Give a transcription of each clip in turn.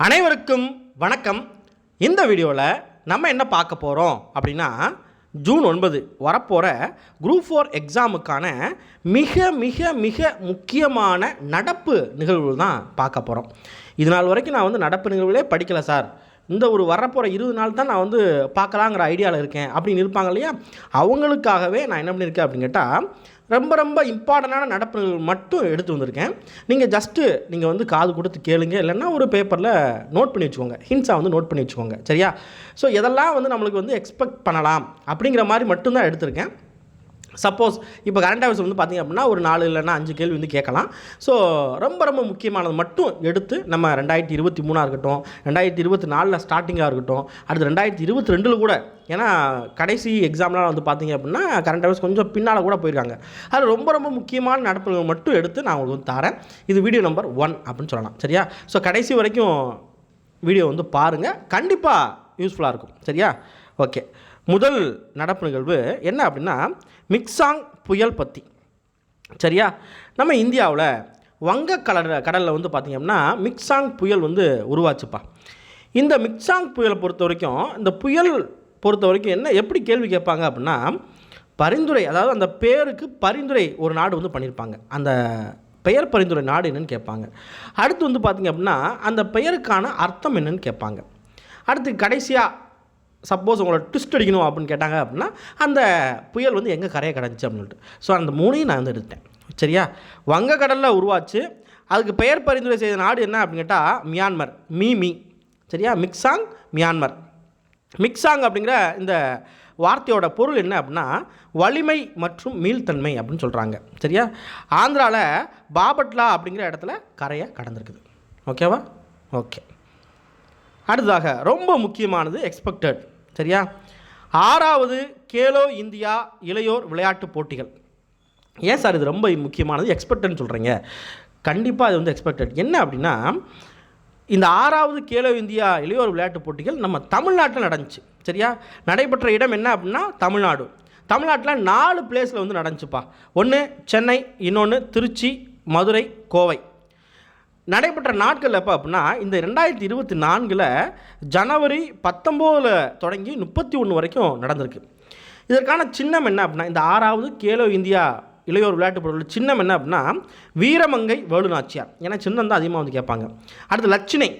அனைவருக்கும் வணக்கம். இந்த வீடியோவில் நம்ம என்ன பார்க்க போகிறோம் அப்படின்னா ஜூன் ஒன்பது வரப்போகிற குரூப் ஃபோர் எக்ஸாமுக்கான மிக மிக மிக முக்கியமான நடப்பு நிகழ்வுகள் தான் பார்க்க போகிறோம் இது நாள் வரைக்கும் நான் வந்து நடப்பு நிகழ்வுகளே படிக்கலை சார். இந்த ஒரு வரப்போகிற இருபது நாள் தான் நான் வந்து பார்க்கலாங்கிற ஐடியாவில் இருக்கேன் அப்படின்னு இருப்பாங்க இல்லையா? அவங்களுக்காகவே நான் என்ன பண்ணியிருக்கேன் அப்படின்னு கேட்டால் ரொம்ப ரொம்ப இம்பார்ட்டண்டான நடப்புகள் மட்டும் எடுத்து வந்திருக்கேன். நீங்கள் ஜஸ்ட்டு நீங்கள் வந்து காது கொடுத்து கேளுங்க. இல்லைன்னா ஒரு பேப்பரில் நோட் பண்ணி வச்சுக்கோங்க. ஹின்ஸாக வந்து நோட் பண்ணி வச்சுக்கோங்க. சரியா? ஸோ இதெல்லாம் வந்து நம்மளுக்கு வந்து எக்ஸ்பெக்ட் பண்ணலாம். அப்படிங்கிற மாதிரி மட்டும்தான் எடுத்திருக்கேன். சப்போஸ் இப்போ கரண்ட் அஃபேர்ஸ் வந்து பார்த்திங்க அப்படின்னா ஒரு நாலு இல்லைன்னா அஞ்சு கேள்வி வந்து கேட்கலாம். ஸோ ரொம்ப ரொம்ப முக்கியமானது மட்டும் எடுத்து நம்ம ரெண்டாயிரத்தி இருபத்தி மூணாக இருக்கட்டும் ரெண்டாயிரத்தி இருபத்தி நாலில் ஸ்டார்டிங்காக இருக்கட்டும் அடுத்து ரெண்டாயிரத்தி இருபத்தி ரெண்டில் கூட ஏன்னா கடைசி எக்ஸாம்லாம் வந்து பார்த்தீங்க அப்படின்னா கரண்ட் அஃபேர்ஸ் கொஞ்சம் பின்னால் கூட போயிருக்காங்க. அது ரொம்ப ரொம்ப முக்கியமான நடப்புகள் மட்டும் எடுத்து நான் உங்களுக்கு வந்து தரேன். இது வீடியோ நம்பர் ஒன் அப்படின்னு சொல்லலாம். சரியா? ஸோ கடைசி வரைக்கும் வீடியோ வந்து பாருங்கள் கண்டிப்பாக யூஸ்ஃபுல்லாக இருக்கும். சரியா? ஓகே முதல் நடப்பு நிகழ்வு என்ன அப்படின்னா மிக்சாங் புயல் பற்றி சரியா? நம்ம இந்தியாவில் வங்க கடல கடலில் வந்து பார்த்திங்க அப்படின்னா மிக்சாங் புயல் வந்து உருவாச்சுப்பா. இந்த மிக்சாங் புயலை பொறுத்த வரைக்கும் இந்த புயல் பொறுத்த வரைக்கும் என்ன எப்படி கேள்வி கேட்பாங்க அப்படின்னா பரிந்துரை அதாவது அந்த பேருக்கு பரிந்துரை ஒரு நாடு வந்து பண்ணியிருப்பாங்க அந்த பெயர் பரிந்துரை நாடு என்னன்னு கேட்பாங்க. அடுத்து வந்து பார்த்திங்க அப்படின்னா அந்த பெயருக்கான அர்த்தம் என்னன்னு கேட்பாங்க. அடுத்து கடைசியாக சப்போஸ் உங்களை ட்விஸ்ட் அடிக்கணும் அப்படின்னு கேட்டாங்க அப்படின்னா அந்த புயல் வந்து எங்கே கரையை கிடந்துச்சு அப்படின்னு சொல்லிட்டு. ஸோ அந்த மூணையும் நான் வந்து எடுத்தேன். சரியா? வங்கக்கடலில் உருவாச்சு. அதுக்கு பெயர் பரிந்துரை செய்த நாடு என்ன அப்படின்னு கேட்டால் மியான்மர். Me me. சரியா? மிக்சாங் மியான்மர். மிக்சாங் அப்படிங்கிற இந்த வார்த்தையோட பொருள் என்ன அப்படின்னா வலிமை மற்றும் மீள்தன்மை அப்படின்னு சொல்கிறாங்க சரியா? ஆந்திராவில் பாபட்லா அப்படிங்கிற இடத்துல கரையை கடந்திருக்குது. ஓகேவா ஓகே அடுத்ததாக ரொம்ப முக்கியமானது எக்ஸ்பெக்டட் சரியா? ஆறாவது கேலோ இந்தியா இளையோர் விளையாட்டுப் போட்டிகள். ஏன் சார் இது ரொம்ப முக்கியமானது? எக்ஸ்பெக்டட்னு சொல்கிறீங்க கண்டிப்பாக இது வந்து எக்ஸ்பெக்டட் என்ன அப்படின்னா இந்த ஆறாவது கேலோ இந்தியா இளையோர் விளையாட்டுப் போட்டிகள் நம்ம தமிழ்நாட்டில் நடந்துச்சு சரியா? நடைபெற்ற இடம் என்ன அப்படின்னா தமிழ்நாடு. தமிழ்நாட்டில் நாலு பிளேஸில் வந்து நடந்துச்சுப்பா. ஒன்று சென்னை இன்னொன்று திருச்சி மதுரை கோவை. நடைபெற்ற நாட்கள் எப்போ அப்படின்னா இந்த ரெண்டாயிரத்தி இருபத்தி நான்கில் ஜனவரி பத்தொம்போதில் தொடங்கி முப்பத்தி ஒன்று வரைக்கும் நடந்திருக்கு. இதற்கான சின்னம் என்ன அப்படின்னா இந்த ஆறாவது கேலோ இந்தியா இளையோர் விளையாட்டுப் பொருள் சின்னம் என்ன அப்படின்னா வீரமங்கை வேலுநாச்சியார். ஏன்னா சின்னம் தான் அதிகமாக வந்து கேட்பாங்க. அடுத்து லட்சினை.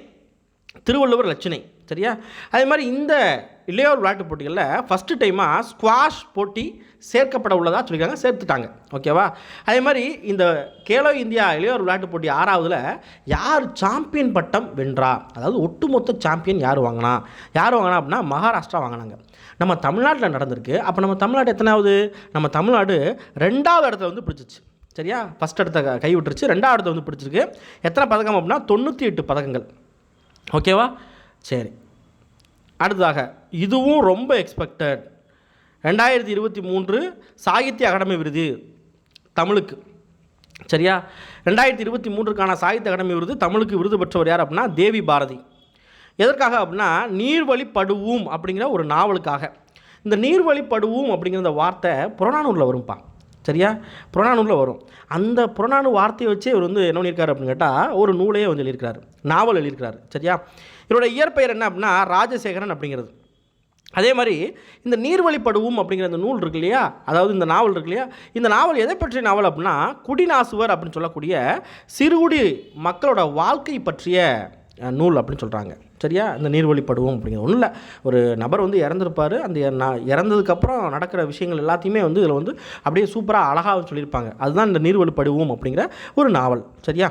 திருவள்ளுவர் லட்சணை சரியா? அதே மாதிரி இந்த இளையோர் விளையாட்டு போட்டிகளில் ஃபஸ்ட்டு டைமாக ஸ்குவாஷ் போட்டி சேர்க்கப்பட உள்ளதாக சொல்லியிருக்காங்க சேர்த்துட்டாங்க. ஓகேவா அதே மாதிரி இந்த கேலோ இந்தியா இளையோர் விளையாட்டு போட்டி ஆறாவதுல யார் சாம்பியன் பட்டம் வென்றா? அதாவது ஒட்டுமொத்த சாம்பியன் யார் வாங்கினா? யார் வாங்கினா அப்படின்னா மகாராஷ்டிரா வாங்கினாங்க. நம்ம தமிழ்நாட்டில் நடந்திருக்கு. அப்போ நம்ம தமிழ்நாடு எத்தனாவது? நம்ம தமிழ்நாடு ரெண்டாவது இடத்துல வந்து பிடிச்சிச்சு. சரியா? ஃபஸ்ட் இடத்த க- கை விட்டுருச்சு ரெண்டாவது இடத்த வந்து பிடிச்சிருக்கு. எத்தனை பதக்கம் அப்படின்னா தொண்ணூற்றி எட்டு பதக்கங்கள். ஓகேவா? சரி. அடுத்ததாக இதுவும் ரொம்ப எக்ஸ்பெக்டட் ரெண்டாயிரத்தி இருபத்தி மூன்று சாகித்ய அகாடமி விருது தமிழுக்கு. சரியா? ரெண்டாயிரத்தி இருபத்தி மூன்றுக்கான சாகித்ய அகாடமி விருது தமிழுக்கு விருது பெற்றவர் யார் அப்படின்னா தேவி பாரதி. எதற்காக அப்படின்னா நீர்வழி படுவும் அப்படிங்கிற ஒரு நாவலுக்காக. இந்த நீர்வழி படுவும் அப்படிங்கிற அந்த வார்த்தை புறநானூரில் வரும்ப்பா சரியா? புறநானூரில் வரும். அந்த புறநானு வார்த்தையை வச்சே இவர் வந்து என்ன பண்ணியிருக்காரு அப்படின்னு கேட்டால் ஒரு நூலையே வந்து எழுதியிருக்கிறாரு. நாவல் எழுதியிருக்கிறார். சரியா? இவரோட இயற்பெயர் என்ன அப்படின்னா ராஜசேகரன் அப்படிங்கிறது. அதே மாதிரி இந்த நீர்வழிப்படுவும் அப்படிங்கிற இந்த நூல் இருக்கு இல்லையா? அதாவது இந்த நாவல் இருக்கு இல்லையா? இந்த நாவல் எதை பற்றிய நாவல் அப்படின்னா குடிநாசுவர் அப்படின்னு சொல்லக்கூடிய சிறுகுடி மக்களோட வாழ்க்கை பற்றிய நூல் அப்படின்னு சொல்கிறாங்க சரியா இந்த நீர்வழிப்படுவோம் அப்படிங்கிற ஒன்றும் இல்லை ஒரு நபர் வந்து இறந்துருப்பார் அந்த நான் இறந்ததுக்கப்புறம் நடக்கிற விஷயங்கள் எல்லாத்தையுமே வந்து இதில் வந்து அப்படியே சூப்பராக அழகாக சொல்லியிருப்பாங்க. அதுதான் இந்த நீர்வழிப்படுவோம் அப்படிங்கிற ஒரு நாவல். சரியா?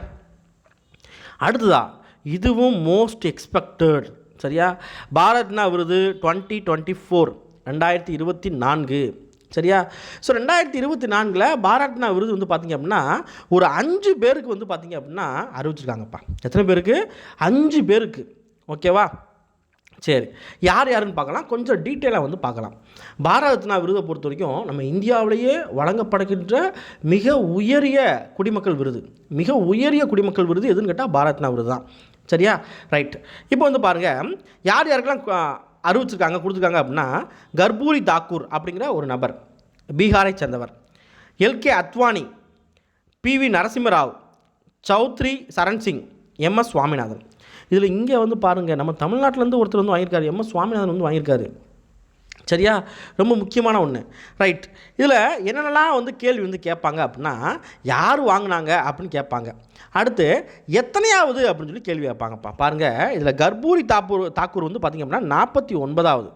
அடுத்ததா இதுவும் மோஸ்ட் எக்ஸ்பெக்டட் சரியா? பாரத்னா விருது? டுவெண்ட்டி டுவெண்ட்டி ஃபோர் ரெண்டாயிரத்தி இருபத்தி நான்கு. சரியா? ஸோ ரெண்டாயிரத்தி இருபத்தி நான்கில் பாரத்னா விருது வந்து பார்த்திங்க அப்படின்னா ஒரு அஞ்சு பேருக்கு வந்து பார்த்திங்க அப்படின்னா அறிவிச்சிருக்காங்கப்பா. எத்தனை பேருக்கு? அஞ்சு பேருக்கு. ஓகேவா? சரி. யார் யாருன்னு பார்க்கலாம். கொஞ்சம் டீட்டெயிலாக வந்து பார்க்கலாம். பாரதத்னா விருதை பொறுத்த வரைக்கும் நம்ம இந்தியாவிலேயே வழங்கப்படுகின்ற மிக உயரிய குடிமக்கள் விருது. மிக உயரிய குடிமக்கள் விருது எதுன்னு கேட்டால் பாரத்னா விருது தான். சரியா? ரைட் இப்போ வந்து பாருங்கள் யார் யாருக்கெல்லாம் அறிவிச்சிருக்காங்க கொடுத்துருக்காங்க அப்படின்னா கர்பூரி தாக்கூர் அப்படிங்கிற ஒரு நபர். பீகாரை சேர்ந்தவர். LK Advani PV Narasimha Rao Chaudhary Charan Singh MS Swaminathan. இதில் இங்கே வந்து பாருங்கள் நம்ம தமிழ்நாட்டிலேருந்து ஒருத்தர் வந்து வாங்கியிருக்காரு எம். எஸ். சுவாமிநாதன் வந்து வாங்கியிருக்காரு. சரியா? ரொம்ப முக்கியமான ஒன்று ரைட் இதில் என்னென்னலாம் வந்து கேள்வி வந்து கேட்பாங்க அப்படின்னா யார் வாங்கினாங்க அப்படின்னு கேட்பாங்க. அடுத்து எத்தனையாவது அப்படின்னு சொல்லி கேள்வி கேட்பாங்கப்பா. பாருங்கள் இதில் கர்ப்பூரி தாக்கூர் தாக்கூர் வந்து பார்த்திங்க அப்படின்னா நாற்பத்தி ஒன்பதாவது.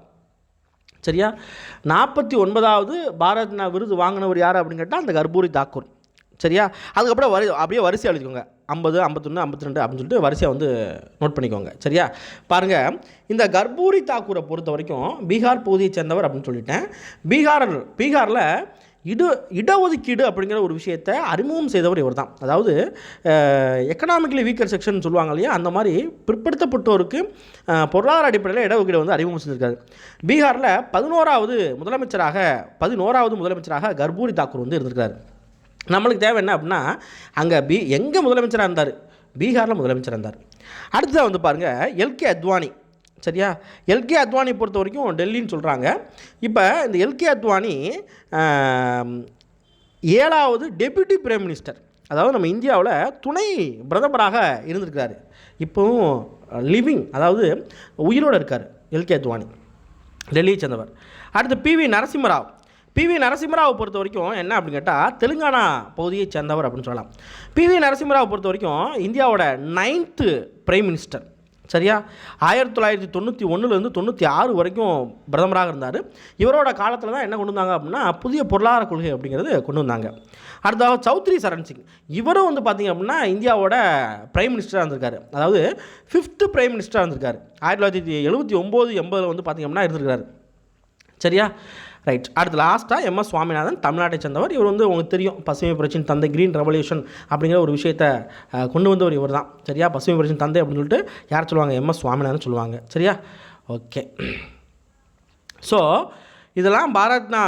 சரியா? நாற்பத்தி ஒன்பதாவது பாரத் விருது வாங்கினவர் யார் அப்படின்னு கேட்டால் அந்த கர்ப்பூரி தாக்கூர். சரியா? அதுக்கப்புறம் வரி அப்படியே வரிசை எழுதிக்கோங்க. ஐம்பது ஐம்பத்தொன்று ஐம்பத்தி ரெண்டு அப்படின்னு சொல்லிட்டு வரிசையாக வந்து நோட் பண்ணிக்கோங்க. சரியா? பாருங்கள் இந்த கர்பூரி தாக்கூரை பொறுத்த வரைக்கும் பீகார் பகுதியை சேர்ந்தவர் அப்படின்னு சொல்லிட்டேன். பீகார் பீகாரில் இடு இடஒதுக்கீடு அப்படிங்கிற ஒரு விஷயத்தை அறிமுகம் செய்தவர் இவர் தான் அதாவது எக்கனாமிக்கலி வீக்கர் செக்ஷன் சொல்லுவாங்க இல்லையா? அந்த மாதிரி பிற்படுத்தப்பட்டோருக்கு பொருளாதார அடிப்படையில் இடஒதுக்கீடு வந்து அறிமுகம் செஞ்சுருக்காரு. பீகாரில் பதினோராவது முதலமைச்சராக பதினோராவது முதலமைச்சராக கர்பூரி தாக்கூர் வந்து இருந்திருக்காரு. நம்மளுக்கு தேவை என்ன அப்படின்னா அங்கே பி எங்கே முதலமைச்சராக இருந்தார்? பீகாரில் முதலமைச்சராக இருந்தார். அடுத்ததாக வந்து பாருங்கள் எல்கே அத்வானி. சரியா? எல்கே அத்வானி பொறுத்த வரைக்கும் டெல்லின்னு சொல்கிறாங்க இப்போ இந்த எல்கே அத்வானி ஏழாவது டெபியூட்டி பிரைம் மினிஸ்டர். அதாவது நம்ம இந்தியாவில் துணை பிரதமராக இருந்திருக்காரு இப்போவும் லிவிங் அதாவது உயிரோடு இருக்கார் எல்கே அத்வானி. டெல்லியை சேர்ந்தவர். அடுத்து பிவி நரசிம்மராவ். பிவி நரசிம்மராவை பொறுத்த வரைக்கும் என்ன அப்படின்னு கேட்டால் தெலுங்கானா பகுதியை சேர்ந்தவர் அப்படின்னு சொல்லலாம். பிவி நரசிம்மராவை பொறுத்த வரைக்கும் இந்தியாவோட நைன்த்து பிரைம் மினிஸ்டர் சரியா? ஆயிரத்தி தொள்ளாயிரத்தி தொண்ணூற்றி ஒன்றுலேருந்து தொண்ணூற்றி ஆறு வரைக்கும் பிரதமராக இருந்தார். இவரோட காலத்தில் தான் என்ன கொண்டு வந்தாங்க அப்படின்னா புதிய பொருளாதார கொள்கை அப்படிங்கிறது கொண்டு வந்தாங்க. அடுத்ததாக சௌத்ரி சரண் சிங். இவரும் வந்து பார்த்திங்க அப்படின்னா இந்தியாவோட பிரைம் மினிஸ்டராக இருந்திருக்காரு. அதாவது ஃபிஃப்த்து பிரைம் மினிஸ்டராக இருந்திருக்காரு. ஆயிரத்தி தொள்ளாயிரத்தி எழுபத்தி ஒம்பது எண்பதில் வந்து பார்த்திங்க அப்படின்னா இருந்திருக்காரு சரியா? ரைட் அடுத்து லாஸ்ட்டாக எம் எஸ் சுவாமிநாதன் தமிழ்நாட்டை சேர்ந்தவர். இவர் வந்து உங்களுக்கு தெரியும் பசுமை புரட்சியின் தந்தை கிரீன் ரெவல்யூஷன் அப்படிங்கிற ஒரு விஷயத்தை கொண்டு வந்தவர் இவர் தான் சரியா? பசுமை புரட்சியின் தந்தை அப்படின்னு சொல்லிட்டு யார் சொல்லுவாங்க? எம் எஸ் சுவாமிநாதன் சொல்லுவாங்க. சரியா? ஓகே ஸோ இதெல்லாம் பாரத்னா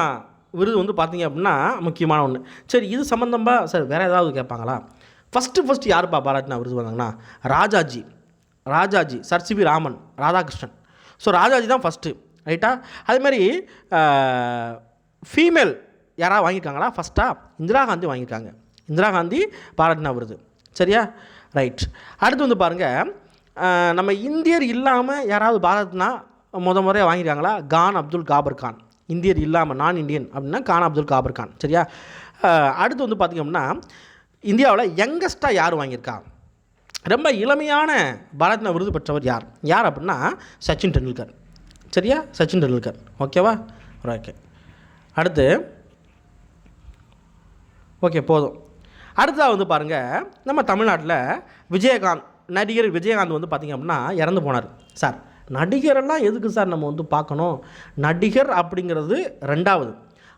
விருது வந்து பார்த்தீங்க அப்படின்னா முக்கியமான ஒன்று சரி இது சம்மந்தமாக சார் வேறு ஏதாவது கேட்பாங்களா? ஃபஸ்ட்டு ஃபஸ்ட்டு யாருப்பா பாரத்னா விருது வந்தாங்கன்னா? Rajaji. Rajaji Sir C Raman Radhakrishnan. So Rajaji தான் ஃபஸ்ட்டு ரைட்டா அதே மாதிரி ஃபீமேல் யாராவது வாங்கியிருக்காங்களா? ஃபஸ்ட்டாக இந்திரா காந்தி வாங்கியிருக்காங்க. இந்திரா காந்தி பாரத்னா விருது. சரியா? ரைட் அடுத்து வந்து பாருங்கள் நம்ம இந்தியர் இல்லாமல் யாராவது பாரத்னா முத முறையாக வாங்கியிருக்காங்களா? கான் அப்துல் காபர் கான். இந்தியர் இல்லாமல் நான் இந்தியன் அப்படின்னா கான் அப்துல் காபர் கான். சரியா? அடுத்து வந்து பார்த்திங்க அப்படின்னா இந்தியாவில் யங்கஸ்ட்டாக யார் வாங்கியிருக்கா? ரொம்ப இளமையான பாரத்னா விருது பெற்றவர் யார்? யார் அப்படின்னா சச்சின் டெண்டுல்கர். சரியா? சச்சின் டெண்டுல்கர். ஓகேவா ஓகே அடுத்து ஓகே போதும். அடுத்ததாக வந்து பாருங்கள் நம்ம தமிழ்நாட்டில் விஜயகாந்த் நடிகர் விஜயகாந்த் வந்து பார்த்திங்க அப்படின்னா இறந்து போனார். சார் நடிகரெல்லாம் எதுக்கு சார் நம்ம வந்து பார்க்கணும்? நடிகர் அப்படிங்கிறது ரெண்டாவது.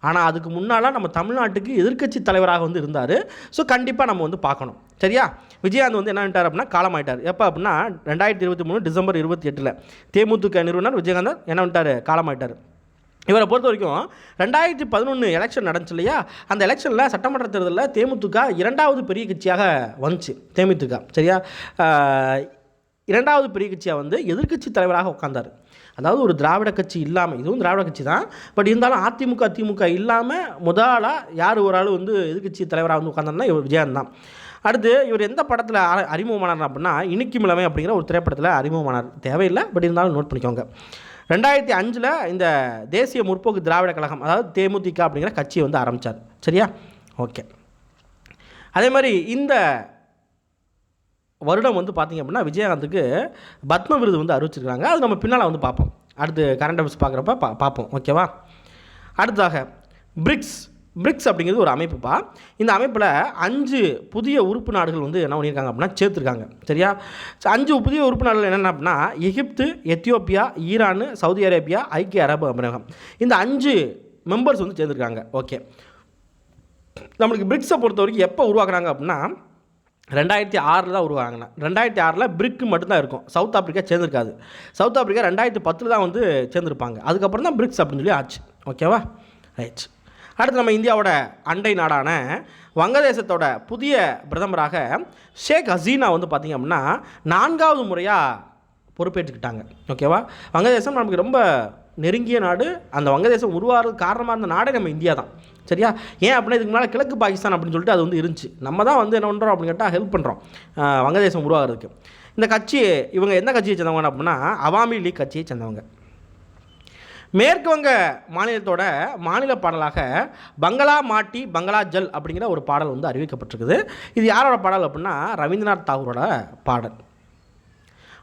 ஆனால் அதுக்கு முன்னால் நம்ம தமிழ்நாட்டுக்கு எதிர்க்கட்சி தலைவராக வந்து இருந்தார். ஸோ கண்டிப்பாக நம்ம வந்து பார்க்கணும். சரியா? விஜயகாந்த் வந்து என்ன பண்ணிட்டார் அப்படின்னா காலமாயிட்டார் எப்போ அப்படின்னா ரெண்டாயிரத்தி இருபத்தி மூணு டிசம்பர் இருபத்தி எட்டில் தேமுதிக நிறுவனர் விஜயகாந்த் என்ன பண்ணிட்டார்? காலமாயிட்டார் இவரை பொறுத்த வரைக்கும் ரெண்டாயிரத்தி பதினொன்று எலெக்ஷன் நடந்துச்சு இல்லையா? அந்த எலெக்ஷனில் சட்டமன்ற தேர்தலில் தேமுதிக இரண்டாவது பெரிய கட்சியாக வந்துச்சு. தேமுதிக சரியா? இரண்டாவது பெரிய கட்சியாக வந்து எதிர்க்கட்சி தலைவராக உட்கார்ந்தார். அதாவது ஒரு திராவிட கட்சி இல்லாமல் இதுவும் திராவிட கட்சி தான். பட் இருந்தாலும் அதிமுக திமுக இல்லாமல் முதலாக யார் ஒரு ஆள் வந்து எதிர்க்கட்சி தலைவராக வந்து உட்காந்தாருன்னா இவர் விஜயன் தான். அடுத்து இவர் எந்த படத்தில் அறிமுகமானார் அப்படின்னா இனிக்கும் மிளமை அப்படிங்கிற ஒரு திரைப்படத்தில் அறிமுகமானார். தேவையில்லை பட் இருந்தாலும் நோட் பண்ணிக்கோங்க. ரெண்டாயிரத்தி அஞ்சில் இந்த தேசிய முற்போக்கு திராவிட கழகம் அதாவது தேமுதிக அப்படிங்கிற கட்சியை வந்து ஆரம்பித்தார் சரியா? ஓகே. அதே மாதிரி இந்த வருடம் வந்து பார்த்திங்க அப்படின்னா விஜயகாந்துக்கு பத்ம விருது வந்து அறிவிச்சிருக்காங்க. அது நம்ம பின்னால் வந்து பார்ப்போம். அடுத்து கரண்ட் அஃபேர்ஸ் பார்க்குறப்ப பா பார்ப்போம். ஓகேவா? அடுத்ததாக பிரிக்ஸ் பிரிக்ஸ் அப்படிங்கிறது ஒரு அமைப்புப்பா. இந்த அமைப்பில் அஞ்சு புதிய உறுப்பு நாடுகள் வந்து என்ன பண்ணியிருக்காங்க அப்படின்னா சேர்த்துருக்காங்க. சரியா? அஞ்சு புதிய உறுப்பு நாடுகள் என்னென்ன அப்படின்னா Egypt Ethiopia Iran Saudi Arabia ஐக்கிய அரபு அமீரகம். இந்த அஞ்சு மெம்பர்ஸ் வந்து சேர்ந்துருக்காங்க. ஓகே. நம்மளுக்கு பிரிக்ஸை பொறுத்த வரைக்கும் எப்போ உருவாக்குறாங்க அப்படின்னா ரெண்டாயிரத்தி ஆறில் தான் உருவாங்கினேன் ரெண்டாயிரத்தி ஆறில் பிரிக்கு மட்டும்தான் இருக்கும். சவுத் ஆப்பிரிக்கா சேர்ந்துருக்காது. சவுத் ஆப்பிரிக்கா ரெண்டாயிரத்தி பத்தில் தான் வந்து சேர்ந்துருப்பாங்க. அதுக்கப்புறம் தான் பிரிக்ஸ் அப்படின்னு சொல்லி ஆச்சு. ஓகேவா? ரைட் அடுத்து நம்ம இந்தியாவோட அண்டை நாடான வங்கதேசத்தோட புதிய பிரதமராக ஷேக் ஹசீனா வந்து பார்த்திங்க அப்படின்னா நான்காவது முறையாக பொறுப்பேற்றுக்கிட்டாங்க. ஓகேவா வங்கதேசம் நமக்கு ரொம்ப நெருங்கிய நாடு. அந்த வங்கதேசம் உருவாகிறது காரணமாக இருந்த நாடே நம்ம இந்தியா தான். சரியா? ஏன் அப்படின்னா இதுக்கு முன்னால் கிழக்கு பாகிஸ்தான் அப்படின்னு சொல்லிட்டு அது வந்து இருந்துச்சு. நம்ம தான் வந்து என்ன பண்ணுறோம் அப்படின்னு கேட்டால் ஹெல்ப் பண்ணுறோம் வங்கதேசம் உருவாகிறதுக்கு. இந்த கட்சி இவங்க எந்த கட்சியை சேர்ந்தவங்க அப்படின்னா அவாமி லீக் கட்சியை சேர்ந்தவங்க. மேற்கு வங்க மாநிலத்தோட மாநில பாடலாக பங்களா மாட்டி பங்களா ஜல் அப்படிங்கிற ஒரு பாடல் வந்து அறிவிக்கப்பட்டிருக்குது. இது யாரோட பாடல் அப்படின்னா ரவீந்திரநாத் தாகூரோட பாடல்.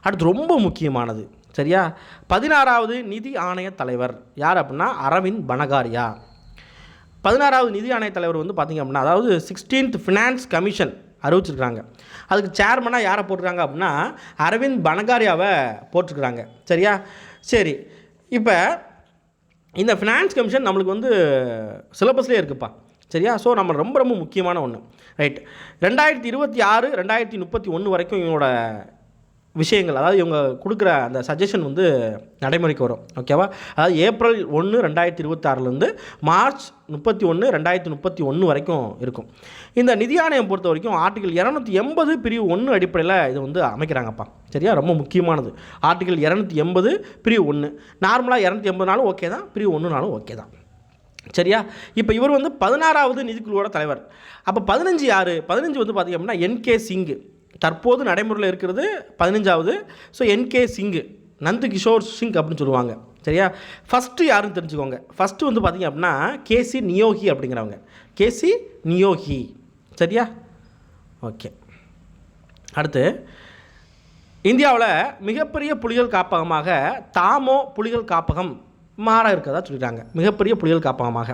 அடுத்து ரொம்ப முக்கியமானது. சரியா? பதினாறாவது நிதி ஆணைய தலைவர் யார் அப்படின்னா அரவிந்த் பனகாரியா. பதினாறாவது நிதி ஆணைய தலைவர் வந்து பார்த்திங்க அப்படின்னா அதாவது சிக்ஸ்டீன்த் ஃபினான்ஸ் கமிஷன் அறிவிச்சிருக்காங்க அதுக்கு சேர்மனாக யாரை போட்டிருக்காங்க அப்படின்னா அரவிந்த் பனகாரியாவை போட்டிருக்கிறாங்க. சரியா? சரி. இப்போ இந்த ஃபினான்ஸ் கமிஷன் நம்மளுக்கு வந்து சிலபஸ்லேயே இருக்குப்பா. சரியா? ஸோ நம்ம ரொம்ப ரொம்ப முக்கியமான ஒன்று ரைட் ரெண்டாயிரத்தி இருபத்தி ஆறு ரெண்டாயிரத்தி முப்பத்தி ஒன்று வரைக்கும் இவனோட விஷயங்கள் அதாவது இவங்க கொடுக்குற அந்த சஜஷன் வந்து நடைமுறைக்கு வரும். ஓகேவா அதாவது ஏப்ரல் ஒன்று ரெண்டாயிரத்தி இருபத்தாறுலேருந்து மார்ச் முப்பத்தி ஒன்று ரெண்டாயிரத்தி முப்பத்தி ஒன்று வரைக்கும் இருக்கும். இந்த நிதி ஆணையம் பொறுத்த வரைக்கும் ஆர்டிகல் இரநூத்தி எண்பது பிரிவு ஒன்று அடிப்படையில் இது வந்து அமைக்கிறாங்கப்பா. சரியா? ரொம்ப முக்கியமானது. ஆர்டிகல் இரநூத்தி எண்பது பிரிவு ஒன்று நார்மலாக இரநூத்தி எண்பதுனாலும் ஓகே தான் பிரிவு ஒன்றுனாலும் ஓகே தான். சரியா? இப்போ இவர் வந்து பதினாறாவது நிதிக்குழுவோட தலைவர். அப்போ பதினஞ்சு யார்? பதினஞ்சு வந்து பார்த்திங்க அப்படின்னா என்கே சிங்கு. தற்போது நடைமுறையில் இருக்கிறது பதினஞ்சாவது. So N K Singh Nand Kishore Singh அப்படின்னு சொல்லுவாங்க. சரியா? ஃபஸ்ட்டு யாருன்னு தெரிஞ்சுக்கோங்க. ஃபஸ்ட்டு வந்து பார்த்திங்க அப்படின்னா கேசி நியோகி அப்படிங்கிறவங்க. கேசி நியோகி சரியா? ஓகே அடுத்து இந்தியாவில் மிகப்பெரிய புலிகள் காப்பகமாக தாமோ புலிகள் காப்பகம் மாற இருக்கிறதா சொல்லிட்டாங்க. மிகப்பெரிய புலிகள் காப்பகமாக.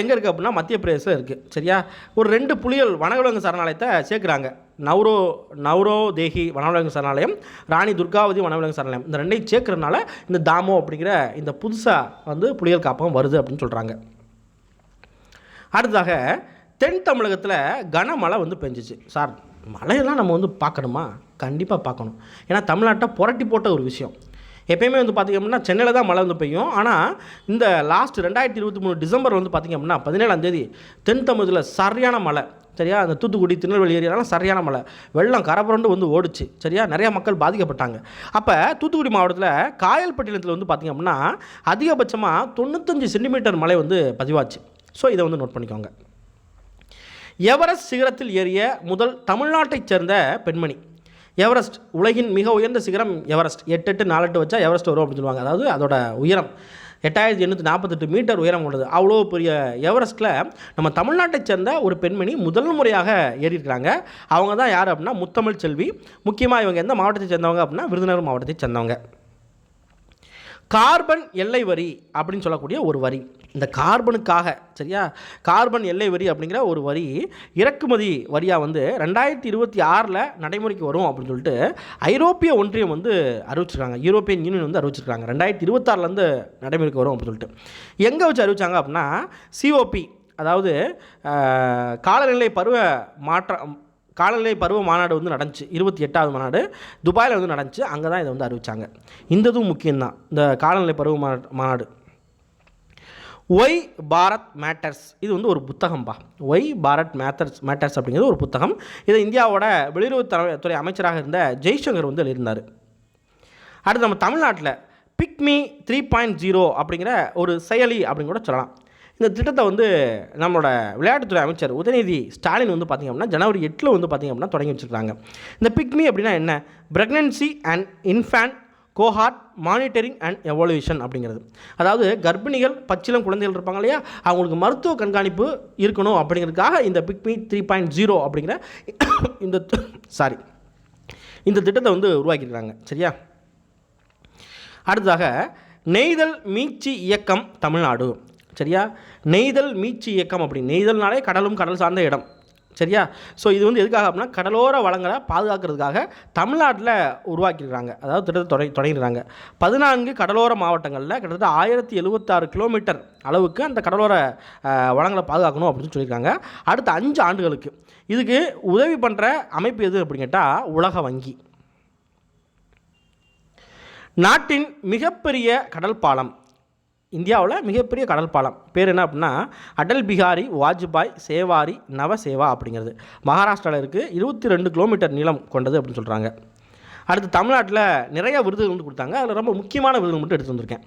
எங்கே இருக்குது அப்படின்னா மத்திய பிரதேசம் இருக்குது சரியா? ஒரு ரெண்டு புலிகள் வனவிலங்கு சரணாலயத்தை சேர்க்குறாங்க. நவ்ரோ நவ்ரோ தேஹி வனவிலங்கு சரணாலயம் ராணி துர்காவதி வனவிலங்கு சரணாலயம். இந்த ரெண்டையும் சேர்க்கறதுனால இந்த தாமோ அப்படிங்கிற இந்த புதுசாக வந்து புலிகள் காப்பகம் வருது அப்படின்னு சொல்கிறாங்க அடுத்ததாக தென் தமிழகத்தில் கனமழை வந்து பெஞ்சிச்சு. சார் மழையெல்லாம் நம்ம வந்து பார்க்கணுமா? கண்டிப்பாக பார்க்கணும். ஏன்னா தமிழ்நாட்டை புரட்டி போட்ட ஒரு விஷயம். எப்பயுமே வந்து பார்த்திங்க அப்படின்னா சென்னையில் தான் மழை வந்து பெய்யும். ஆனால் இந்த லாஸ்ட் ரெண்டாயிரத்தி இருபத்தி மூணு டிசம்பர் வந்து பார்த்திங்க அப்படின்னா பதினேழாம் தேதி தென் தமிழகத்தில் சரியான மழை. சரியா? அந்த தூத்துக்குடி திருநெல்வேலி ஏரியாலாம் சரியான மழை. வெள்ளம் கரபுரண்டு வந்து ஓடிச்சு. சரியா? நிறைய மக்கள் பாதிக்கப்பட்டாங்க. அப்போ தூத்துக்குடி மாவட்டத்தில் காயல்பட்டினத்தில் வந்து பார்த்திங்க அப்படின்னா அதிகபட்சமாக தொண்ணூத்தஞ்சு சென்டிமீட்டர் மழை வந்து பதிவாச்சு. ஸோ இதை வந்து நோட் பண்ணிக்கோங்க. எவரெஸ்ட் சிகரத்தில் ஏறிய முதல் தமிழ்நாட்டைச் சேர்ந்த பெண்மணி. எவரெஸ்ட் உலகின் மிக உயர்ந்த சிகரம் எவரெஸ்ட். எட்டு எட்டு நாலு எட்டு வச்சா எவரெஸ்ட் வரும் அப்படின்னு சொல்லுவாங்க. அதாவது அதோட உயரம். எட்டாயிரத்தி எண்ணூற்றி நாற்பத்தெட்டு மீட்டர் உயரம் கொண்டது. அவ்வளோ பெரிய எவரெஸ்ட்டில் நம்ம தமிழ்நாட்டை சேர்ந்த ஒரு பெண்மணி முதல் முறையாக ஏறியிருக்கிறாங்க. அவங்க தான் யார் அப்படின்னா முத்தமிழ் செல்வி. முக்கியமாக இவங்க எந்த மாவட்டத்தை சேர்ந்தவங்க அப்படின்னா விருதுநகர் மாவட்டத்தை சேர்ந்தவங்க. கார்பன் எல்லை வரி அப்படின்னு சொல்லக்கூடிய ஒரு வரி. இந்த கார்பனுக்காக சரியா? கார்பன் எல்லை வரி அப்படிங்கிற ஒரு வரி இறக்குமதி வரியாக வந்து ரெண்டாயிரத்தி இருபத்தி ஆறில் நடைமுறைக்கு வரும் அப்படின்னு சொல்லிட்டு ஐரோப்பிய ஒன்றியம் வந்து அறிவிச்சிருக்காங்க. யூரோப்பியன் யூனியன் வந்து அறிவிச்சிருக்காங்க. ரெண்டாயிரத்தி இருபத்தாறுலேருந்து நடைமுறைக்கு வரும் அப்படின்னு சொல்லிட்டு. எங்கே வச்சு அறிவிச்சாங்க அப்படின்னா சிஓபி அதாவது காலநிலை பருவ மாற்றம் காலநிலை பருவ மாநாடு வந்து நடந்துச்சு. இருபத்தி எட்டாவது மாநாடு துபாயில் வந்து நடந்துச்சு. அங்கே தான் இதை வந்து அறிவித்தாங்க இந்த இதுவும் முக்கியம்தான். இந்த காலநிலை பருவ மாநாடு. ஒய் பாரத் மேட்டர்ஸ் இது வந்து ஒரு புத்தகம்பா. ஒய் பாரத் மேட்டர்ஸ் மேட்டர்ஸ் அப்படிங்கிறது ஒரு புத்தகம். இதை இந்தியாவோட வெளியுறவுத்துறை துறை அமைச்சராக இருந்த ஜெய்சங்கர் வந்து எழுதியிருந்தார் அடுத்து நம்ம தமிழ்நாட்டில் பிக்மி த்ரீ பாயிண்ட் ஜீரோ அப்படிங்கிற ஒரு செயலி அப்படின்னு கூட சொல்லலாம். இந்த திட்டத்தை வந்து நம்மளோட விளையாட்டுத்துறை அமைச்சர் உதயநிதி ஸ்டாலின் வந்து பார்த்திங்க அப்படின்னா ஜனவரி எட்டில் வந்து பார்த்திங்க அப்படின்னா தொடங்கி வச்சுருக்காங்க. இந்த பிக்மி அப்படின்னா என்ன? Pregnancy and infant cohort monitoring and evaluation அப்படிங்கிறது. அதாவது கர்ப்பிணிகள் பச்சிலம் குழந்தைகள் இருப்பாங்க இல்லையா? அவங்களுக்கு மருத்துவ கண்காணிப்பு இருக்கணும் அப்படிங்கிறதுக்காக இந்த பிக்மி த்ரீ பாயிண்ட் ஜீரோ அப்படிங்கிற இந்த சாரி இந்த திட்டத்தை வந்து உருவாக்கியிருக்காங்க. சரியா? அடுத்ததாக நெய்தல் மீட்சி இயக்கம் தமிழ்நாடு. சரியா? நெய்தல் மீட்சி இயக்கம் அப்படி. நெய்தல்னாலே கடலும் கடல் சார்ந்த இடம். சரியா? ஸோ இது வந்து எதுக்காக அப்படின்னா கடலோர வளங்களை பாதுகாக்கிறதுக்காக தமிழ்நாட்டில் உருவாக்கிடுறாங்க அதாவது திட்டத்தை தொடங்கி தொடங்கிடுறாங்க பதினான்கு கடலோர மாவட்டங்களில் கிட்டத்தட்ட ஆயிரத்தி எழுபத்தாறு கிலோமீட்டர் அளவுக்கு அந்த கடலோர வளங்களை பாதுகாக்கணும் அப்படின்னு சொல்லியிருக்காங்க. அடுத்த அஞ்சு ஆண்டுகளுக்கு. இதுக்கு உதவி பண்ணுற அமைப்பு எது அப்படின்னு கேட்டால் உலக வங்கி. நாட்டின் மிகப்பெரிய கடல் பாலம். இந்தியாவில் மிகப்பெரிய கடல் பாலம் பேர் என்ன அப்படின்னா அடல் பிகாரி வாஜ்பாய் சேவாரி நவசேவா அப்படிங்கிறது. மகாராஷ்டிராவில் இருக்குது இருபத்தி ரெண்டு கிலோமீட்டர் நீளம் கொண்டது அப்படின்னு சொல்கிறாங்க அடுத்து தமிழ்நாட்டில் நிறைய விருதுகள் வந்து கொடுத்தாங்க. அதில் ரொம்ப முக்கியமான விருது மட்டும் எடுத்து வந்திருக்கேன்.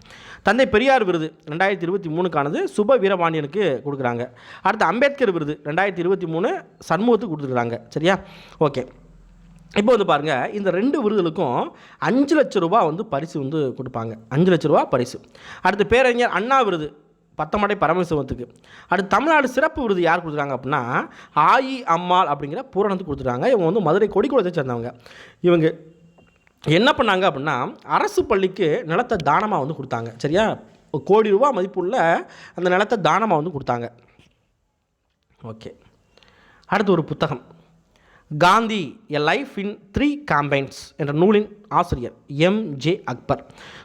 தந்தை பெரியார் விருது ரெண்டாயிரத்தி இருபத்தி மூணுக்கானது சுப வீரபாண்டியனுக்கு கொடுக்குறாங்க. அடுத்து அம்பேத்கர் விருது ரெண்டாயிரத்தி இருபத்தி மூணு சண்முகத்துக்கு கொடுத்துருக்குறாங்க சரியா? ஓகே. இப்போ வந்து பாருங்கள் இந்த ரெண்டு விருதுகளுக்கும் அஞ்சு லட்ச ரூபா வந்து பரிசு வந்து கொடுப்பாங்க. அஞ்சு லட்ச ரூபா பரிசு. அடுத்து பேரறிஞர் அண்ணா விருது பத்தமடை பரமசிவத்துக்கு. அடுத்து தமிழ்நாடு சிறப்பு விருது யார் கொடுத்துருக்காங்க அப்படின்னா ஆயி அம்மாள் அப்படிங்கிற பூரணத்துக்கு கொடுத்துருக்காங்க இவங்க வந்து மதுரை கொடிக்குளத்தை சேர்ந்தவங்க. இவங்க என்ன பண்ணாங்க அப்படின்னா அரசு பள்ளிக்கு நிலத்தை தானமாக வந்து கொடுத்தாங்க. சரியா? கோடி ரூபா மதிப்புள்ள அந்த நிலத்தை தானமாக வந்து கொடுத்தாங்க. ஓகே. அடுத்து ஒரு புத்தகம். Gandhi a life in three campaigns என்ற நூலின் ஆசிரியர் MJ Akbar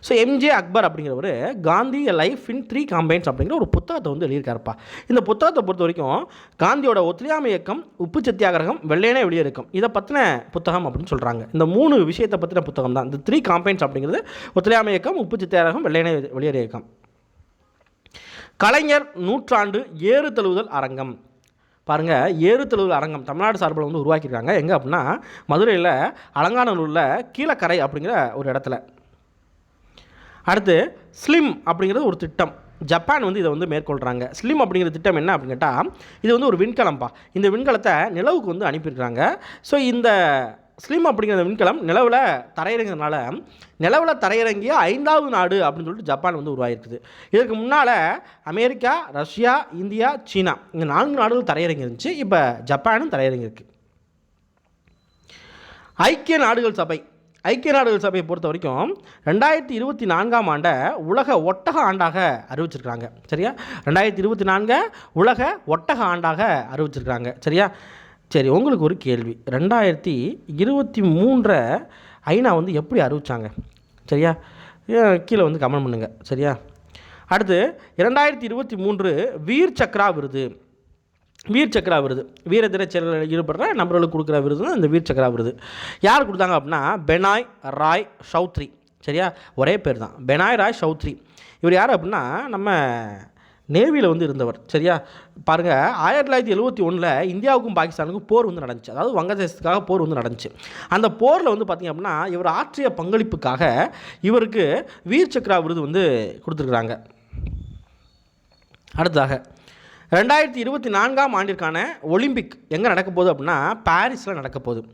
so MJ Akbar அப்படிங்கிறவர் Gandhi a life in three campaigns அப்படிங்கிற ஒரு புத்தகத்தை வந்து எழுதியிருக்காருப்பா. இந்த புத்தகத்தை பொறுத்த வரைக்கும் காந்தியோட ஒத்துழையாமை இயக்கம் உப்பு சத்தியாகிரகம் வெள்ளையனே வெளியேறுக்கம் இதை பற்றின புத்தகம் அப்படின்னு சொல்கிறாங்க இந்த மூணு விஷயத்தை பற்றின புத்தகம் தான். இந்த த்ரீ காம்பைன்ஸ் அப்படிங்கிறது ஒத்துழையாமை இயக்கம் உப்பு சத்தியாகிரகம் வெள்ளையனே வெளியேறு இயக்கம் கலைஞர் நூற்றாண்டு ஏறு தழுவுதல் அரங்கம். பாருங்கள் ஏறு அரங்கம் தமிழ்நாடு சார்பில் வந்து உருவாக்கியிருக்காங்க. எங்கே அப்படின்னா மதுரையில் அலங்காநல்லூரில் கீழக்கரை அப்படிங்கிற ஒரு இடத்துல. அடுத்து ஸ்லிம் அப்படிங்கிறது ஒரு திட்டம். ஜப்பான் வந்து இதை வந்து மேற்கொள்கிறாங்க ஸ்லிம் அப்படிங்கிற திட்டம் என்ன அப்படின்னு கேட்டால் இது வந்து ஒரு விண்கலம்ப்பா இந்த விண்கலத்தை நிலவுக்கு வந்து அனுப்பியிருக்கிறாங்க ஸோ இந்த ஸ்லிம் அப்படிங்கிற விண்கலம் நிலவில் தரையிறங்கிறதுனால நிலவில் தரையிறங்கிய ஐந்தாவது நாடு அப்படின்னு சொல்லிட்டு ஜப்பான் வந்து உருவாயிருக்குது. இதற்கு முன்னால் அமெரிக்கா ரஷ்யா இந்தியா சீனா இந்த நான்கு நாடுகள் தரையிறங்கி இருந்துச்சு இப்போ ஜப்பானும் தரையிறங்கியிருக்கு. ஐக்கிய நாடுகள் சபை ஐக்கிய நாடுகள் சபையை பொறுத்த வரைக்கும் ரெண்டாயிரத்தி இருபத்தி நான்காம் ஆண்டை உலக ஒட்டக ஆண்டாக அறிவிச்சிருக்காங்க சரியா? ரெண்டாயிரத்தி இருபத்தி நான்கை உலக ஒட்டக ஆண்டாக அறிவிச்சிருக்கிறாங்க. சரியா? சரி உங்களுக்கு ஒரு கேள்வி. ரெண்டாயிரத்தி இருபத்தி மூன்றை ஐநா வந்து எப்படி அறிவிச்சாங்க? சரியா? கீழே வந்து கமெண்ட் பண்ணுங்கள் சரியா? அடுத்து இரண்டாயிரத்தி இருபத்தி மூன்று வீர் சக்ரா விருது. வீர் சக்ரா விருது. வீர திரைச்செயலில் ஈடுபடுற நபர்களுக்கு கொடுக்குற விருது தான் இந்த வீர் சக்ரா விருது. யார் கொடுத்தாங்க அப்படின்னா பெனாய் ராய் சௌத்ரி. சரியா? ஒரே பேர் தான். பெனாய் ராய் சௌத்ரி. இவர் யார் அப்படின்னா நம்ம நேவியில் வந்து இருந்தவர். சரியா? பாருங்கள் ஆயிரத்தி தொள்ளாயிரத்தி எழுபத்தி ஒன்றில் இந்தியாவுக்கும் பாகிஸ்தானுக்கும் போர் வந்து நடந்துச்சு. அதாவது வங்கதேசத்துக்காக போர் வந்து நடந்துச்சு. அந்த போரில் வந்து பார்த்திங்க அப்படின்னா இவர் ஆற்றிய பங்களிப்புக்காக இவருக்கு வீர் சக்ரா விருது வந்து கொடுத்துருக்குறாங்க. அடுத்ததாக ரெண்டாயிரத்தி இருபத்தி நான்காம் ஆண்டிற்கான ஒலிம்பிக் எங்கே நடக்க போகுது அப்படின்னா பாரிஸில் நடக்க போகுது.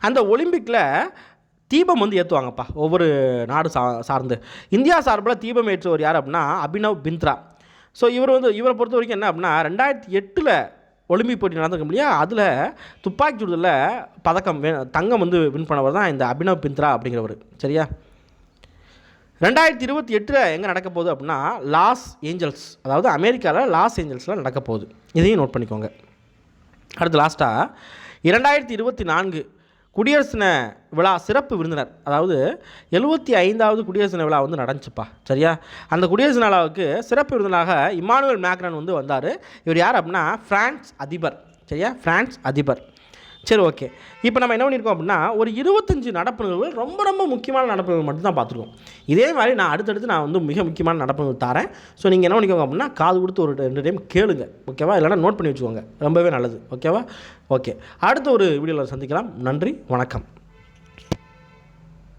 அந்த ஒலிம்பிக்கில் தீபம் வந்து ஏற்றுவாங்கப்பா ஒவ்வொரு நாடு சா சார்ந்து. இந்தியா சார்பில் தீபம் ஏற்றுவர் யார் அப்படின்னா அபினவ் பிந்த்ரா. ஸோ இவர் வந்து இவரை பொறுத்த வரைக்கும் என்ன அப்படின்னா ரெண்டாயிரத்தி எட்டில் ஒலிம்பிக் போட்டி நடந்திருக்கும் இல்லையா? அதில் துப்பாக்கி சுடுதலில் பதக்கம் தங்கம் வந்து வின் பண்ணவர் தான் இந்த அபினவ் பிந்த்ரா அப்படிங்கிறவர். சரியா? ரெண்டாயிரத்தி இருபத்தி எட்டில் எங்கே நடக்க போகுது அப்படின்னா லாஸ் ஏஞ்சல்ஸ் அதாவது அமெரிக்காவில் லாஸ் ஏஞ்சல்ஸில் நடக்க போகுது. இதையும் நோட் பண்ணிக்கோங்க. அடுத்து லாஸ்ட்டாக இரண்டாயிரத்தி இருபத்தி நான்கு குடியரசு தின விழா சிறப்பு விருந்தினர். அதாவது எழுபத்தி ஐந்தாவது குடியரசு தின விழா வந்து நடந்துச்சுப்பா. சரியா? அந்த குடியரசு தின விழாவுக்கு சிறப்பு விருந்தினராக இமானுவல் மேக்ரன் வந்து வந்தார். இவர் யார் அப்படின்னா ஃப்ரான்ஸ் அதிபர். சரியா? ஃப்ரான்ஸ் அதிபர். சரி ஓகே இப்போ நம்ம என்ன பண்ணியிருக்கோம் அப்படின்னா ஒரு இருபத்தஞ்சு நடப்பு நிகழ்வுகள் ரொம்ப ரொம்ப முக்கியமான நடப்பு நிகழ்வு மட்டும் தான் பார்த்துருக்கோம். இதே மாதிரி நான் அடுத்தடுத்து நான் வந்து மிக முக்கியமான நடப்பு நிகழ்வு தரேன். ஸோ நீங்கள் என்ன பண்ணிக்கோங்க அப்படின்னா காது கொடுத்து ஒரு ரெண்டு டைம் கேளுங்க. ஓகேவா இல்லைனா நோட் பண்ணி வச்சுக்கோங்க. ரொம்பவே நல்லது. ஓகேவா ஓகே அடுத்த ஒரு வீடியோவில் சந்திக்கலாம். நன்றி வணக்கம்.